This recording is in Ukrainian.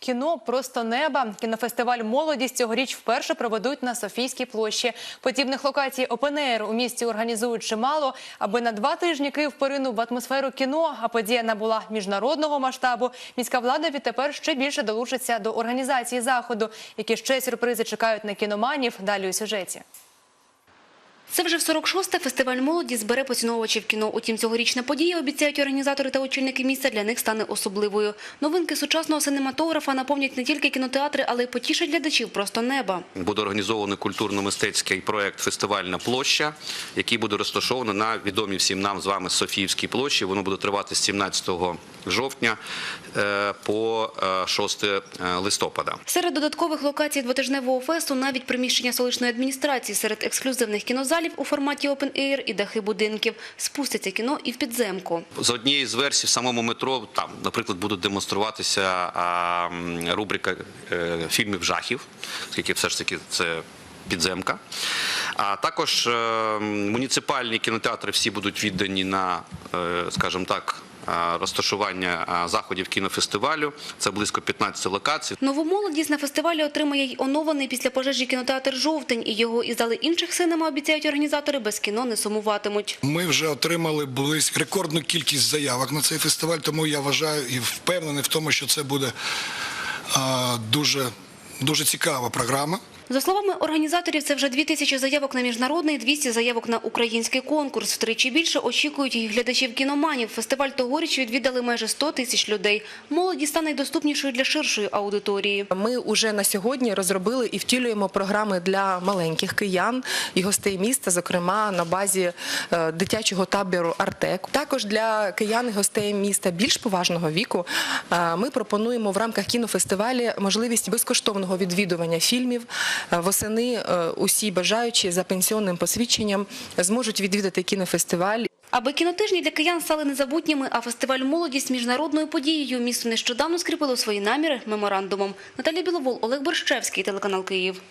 Кіно просто неба. Кінофестиваль Молодість цьогоріч вперше проведуть на Софійській площі. Подібних локацій ОПНР у місті організують чимало, аби на два тижні Київ поринув в атмосферу кіно, а подія набула міжнародного масштабу. Міська влада відтепер ще більше долучиться до організації заходу. Які ще сюрпризи чекають на кіноманів? Далі у сюжеті. Це вже в 46-те фестиваль молоді збере поціновувачів кіно. Утім, цьогорічна подія, обіцяють організатори та очільники міста, для них стане особливою. Новинки сучасного синематографа наповнять не тільки кінотеатри, але й потішать глядачів просто неба. Буде організований культурно-мистецький проект Фестивальна площа, який буде розташований на відомій всім нам з вами Софіївській площі. Воно буде тривати з 17 жовтня е, по е, 6 листопада. Серед додаткових локацій двотижневого фесту навіть приміщення столичної адміністрації серед ексклюзивних кінозалів у форматі Open Air і дахи будинків. Спуститься кіно і в підземку. За однією з версій в самому метро там, наприклад, буде демонструватися рубрика е, фільмів жахів, оскільки все ж таки це. Підземка. А також е, муніципальні кінотеатри всі будуть віддані на, е, скажімо так, е, розташування е, заходів кінофестивалю. Це близько 15 локацій. Нову молодість на фестивалі отримає й оновлений після пожежі кінотеатр «Жовтень». І його із зали інших синема, обіцяють організатори, без кіно не сумуватимуть. Ми вже отримали близько рекордну кількість заявок на цей фестиваль, тому я вважаю і впевнений в тому, що це буде дуже, дуже цікава програма. За словами організаторів, це вже дві тисячі заявок на міжнародний, 200 заявок на український конкурс. Втричі більше очікують і глядачів кіноманів. Фестиваль тогоріч відвідали майже 100 тисяч людей. Молоді стане доступнішою для ширшої аудиторії. Ми вже на сьогодні розробили і втілюємо програми для маленьких киян і гостей міста, зокрема на базі е, дитячого табору Артек. Також для киян і гостей міста більш поважного віку е, ми пропонуємо в рамках кінофестивалі можливість безкоштовного відвідування фільмів. Е, Восени е, усі бажаючі за пенсіонним посвідченням зможуть відвідати кінофестиваль Аби кінотижні для киян стали незабутніми, а фестиваль «Молодість» міжнародною подією місто нещодавно скріпило свої наміри меморандумом. Наталія Біловол, Олег Борщевський, телеканал Київ.